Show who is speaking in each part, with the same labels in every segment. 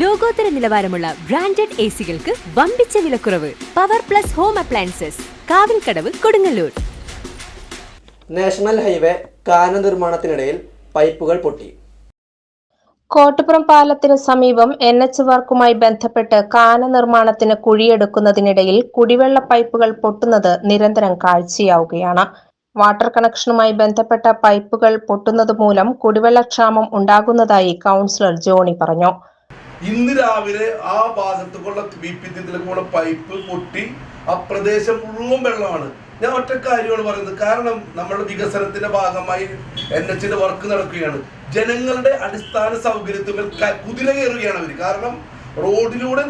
Speaker 1: ലോകോത്തര നിലവാരമുള്ള branded A സികൾക്ക് വമ്പിച്ച വിലക്കുറവ്. Power plus home appliances Kavilkadavu Kodungallur.
Speaker 2: National highway കാന നിർമ്മാണത്തിനിടയിൽ പൈപ്പുകൾ പൊട്ടി.
Speaker 3: കോട്ടപ്പുറം പാലത്തിന് സമീപം എൻ എച്ച് വർക്കുമായി ബന്ധപ്പെട്ട് കാന നിർമ്മാണത്തിന് കുഴിയെടുക്കുന്നതിനിടയിൽ കുടിവെള്ള പൈപ്പുകൾ പൊട്ടുന്നത് നിരന്തരം കാഴ്ചയാവുകയാണ്. വാട്ടർ കണക്ഷനുമായി ബന്ധപ്പെട്ട പൈപ്പുകൾ പൊട്ടുന്നത് മൂലം കുടിവെള്ളക്ഷാമം ഉണ്ടാകുന്നതായി കൗൺസിലർ ജോണി പറഞ്ഞു.
Speaker 4: ഇന്ന് രാവിലെ ആ ഭാഗത്തേക്കുള്ള പി പൈപ്പ് പൊട്ടി ആ പ്രദേശം മുഴുവൻ വെള്ളമാണ്. ഞാൻ ഒറ്റ കാര്യമാണ് പറയുന്നത്. കാരണം നമ്മുടെ വികസനത്തിന്റെ ഭാഗമായി എൻ എച്ചിന്റെ വർക്ക് നടക്കുകയാണ്. ജനങ്ങളുടെ അടിസ്ഥാന സൗകര്യത്തിൽ കുതിര കയറുകയാണ് അവർ കാരണം റോഡിലൂടെ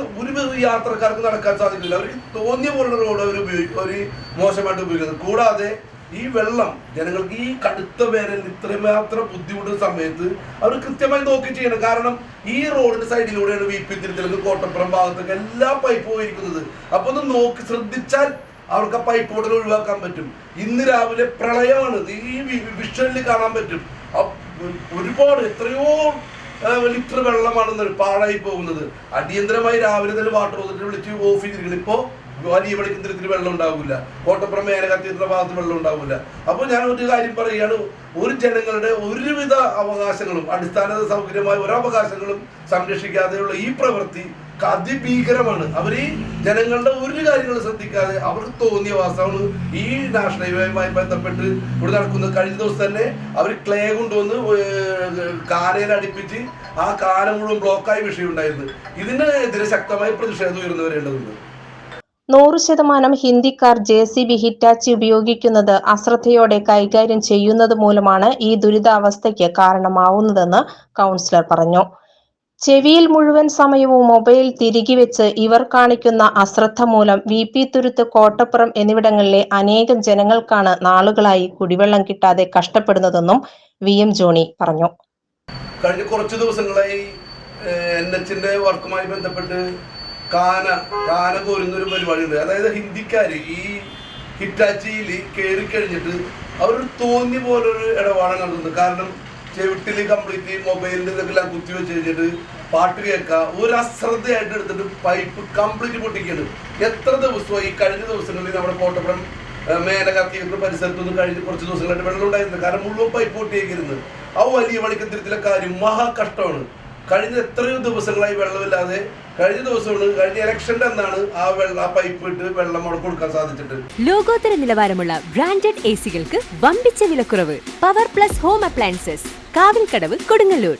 Speaker 4: ഒരു യാത്രക്കാർക്ക് നടക്കാൻ സാധിക്കില്ല. അവർ തോന്നിയ പോലുള്ള റോഡ് അവർ ഉപയോഗിക്കും അവർ മോശമായിട്ട് ഉപയോഗിക്കുന്നത്. കൂടാതെ ഈ വെള്ളം ജനങ്ങൾക്ക് ഈ കടുത്ത വേനൽ ഇത്രമാത്രം ബുദ്ധിമുട്ടുന്ന സമയത്ത് അവർ കൃത്യമായി നോക്കി ചെയ്യണം. കാരണം ഈ റോഡിന്റെ സൈഡിലൂടെയാണ് വി പി തിരുത്തലേക്ക് കോട്ടപ്പുറം ഭാഗത്തൊക്കെ എല്ലാ പൈപ്പ് പോയിരിക്കുന്നത്. അപ്പൊ ഒന്ന് നോക്കി ശ്രദ്ധിച്ചാൽ അവർക്ക് ആ പൈപ്പ് ഉടനെ ഒഴിവാക്കാൻ പറ്റും. ഇന്ന് രാവിലെ പ്രളയമാണ്. ഈ വിഷ്വലിൽ കാണാൻ പറ്റും. ഒരുപാട് എത്രയോ ലിറ്റർ വെള്ളമാണ് പാഴായി പോകുന്നത്. അടിയന്തരമായി രാവിലെ തന്നെ വാട്ടർ അതോറിറ്റി വിളിച്ച് ഓഫ് ചെയ്തിരിക്കുന്നത് ഇപ്പോ വലിയ വെളിക്കത്തിരത്തിൽ വെള്ളം ഉണ്ടാവില്ല കോട്ടപ്പുറം മേനകത്തീരുന്ന ഭാഗത്ത് വെള്ളം ഉണ്ടാവില്ല അപ്പോൾ ഞാൻ ഒരു കാര്യം പറയുകയാണ് ഒരു ജനങ്ങളുടെ ഒരുവിധ അവകാശങ്ങളും അടിസ്ഥാന സൗകര്യമായ ഒരു അവകാശങ്ങളും സംരക്ഷിക്കാതെയുള്ള ഈ പ്രവൃത്തി അതിഭീകരമാണ്. അവർ ജനങ്ങളുടെ ഒരു കാര്യങ്ങളും ശ്രദ്ധിക്കാതെ അവർക്ക് തോന്നിയ വാസമാണ് ഈ നാഷണൽ ഹൈവേയുമായി ബന്ധപ്പെട്ട് ഇവിടെ നടക്കുന്നത്. കഴിഞ്ഞ ദിവസം തന്നെ അവർ ക്ലേ കൊണ്ടുവന്ന് കാനയിൽ അടുപ്പിച്ച് ആ കാന മുഴുവൻ ബ്ലോക്കായ വിഷയം ഉണ്ടായിരുന്നു ഇതിനെതിരെ ശക്തമായി പ്രതിഷേധം ഉയർന്നു വരേണ്ടതുണ്ട്.
Speaker 3: നൂറ് ശതമാനം ഹിന്ദിക്കാർ ജെ സി ബി ഹിറ്റാച്ചി ഉപയോഗിക്കുന്നത് അശ്രദ്ധയോടെ കൈകാര്യം ചെയ്യുന്നത് മൂലമാണ് ഈ ദുരിതാവസ്ഥയ്ക്ക് കാരണമാവുന്നതെന്ന് കൗൺസിലർ പറഞ്ഞു. ചെവിയിൽ മുഴുവൻ സമയവും മൊബൈൽ തിരികെ വെച്ച് ഇവർ കാണിക്കുന്ന അശ്രദ്ധ മൂലം വി പി തുരുത്ത് കോട്ടപ്പുറം എന്നിവിടങ്ങളിലെ അനേകം ജനങ്ങൾക്കാണ് നാളുകളായി കുടിവെള്ളം കിട്ടാതെ കഷ്ടപ്പെടുന്നതെന്നും വി എം ജോണി പറഞ്ഞു.
Speaker 4: കഴിഞ്ഞ കുറച്ച് ദിവസങ്ങളായി എൻ എച്ചിന്റെ വർക്കുമായി ബന്ധപ്പെട്ട് കാന കാന പോരുന്ന ഒരു പരിപാടിയുണ്ട്. അതായത് ഹിന്ദിക്കാർ ഈ ഹിറ്റാച്ചിയിൽ കയറി കഴിഞ്ഞിട്ട് അവർ തോന്നി പോലൊരു ഇടപാടാണ് നടത്തുന്നത് കാരണം ചെവിട്ടിൽ കംപ്ലീറ്റ് മൊബൈലിന്റെ ഇതൊക്കെല്ലാം കുത്തി വെച്ച് കഴിഞ്ഞിട്ട് പാട്ട് കേൾക്കുക ഒരു അശ്രദ്ധയായിട്ട് എടുത്തിട്ട് പൈപ്പ് കംപ്ലീറ്റ് പൊട്ടിക്കുകയാണ്. എത്ര ദിവസമായി? ഈ കഴിഞ്ഞ ദിവസങ്ങളിൽ നമ്മുടെ കോട്ടപ്പുറം മേനക തിയേറ്റർ പരിസരത്തൊന്നും കഴിഞ്ഞ് കുറച്ച് ദിവസങ്ങളായിട്ട് വെള്ളം ഉണ്ടായിരുന്നില്ല കാരണം മുഴുവൻ പൈപ്പ് പൊട്ടിയേക്കിരുന്നു ആ വലിയ വളിക്കത്തിരത്തിലെ കാര്യം മഹാ കഷ്ടമാണ് കഴിഞ്ഞ എത്രയോ ദിവസങ്ങളായി വെള്ളമില്ലാതെ കഴിഞ്ഞ ദിവസമാണ് കഴിഞ്ഞ ഇലക്ഷന്റെ അന്നാണ് ആ വെള്ളം പൈപ്പ് ഇട്ട് വെള്ളം അവിടെ കൊടുക്കാൻ സാധിച്ചിട്ട്.
Speaker 1: ലോകോത്തര നിലവാരമുള്ള ബ്രാൻഡഡ് സികൾക്ക് വമ്പിച്ച വിലക്കുറവ്. Power plus home appliances Kavilkadavu Kodungallur.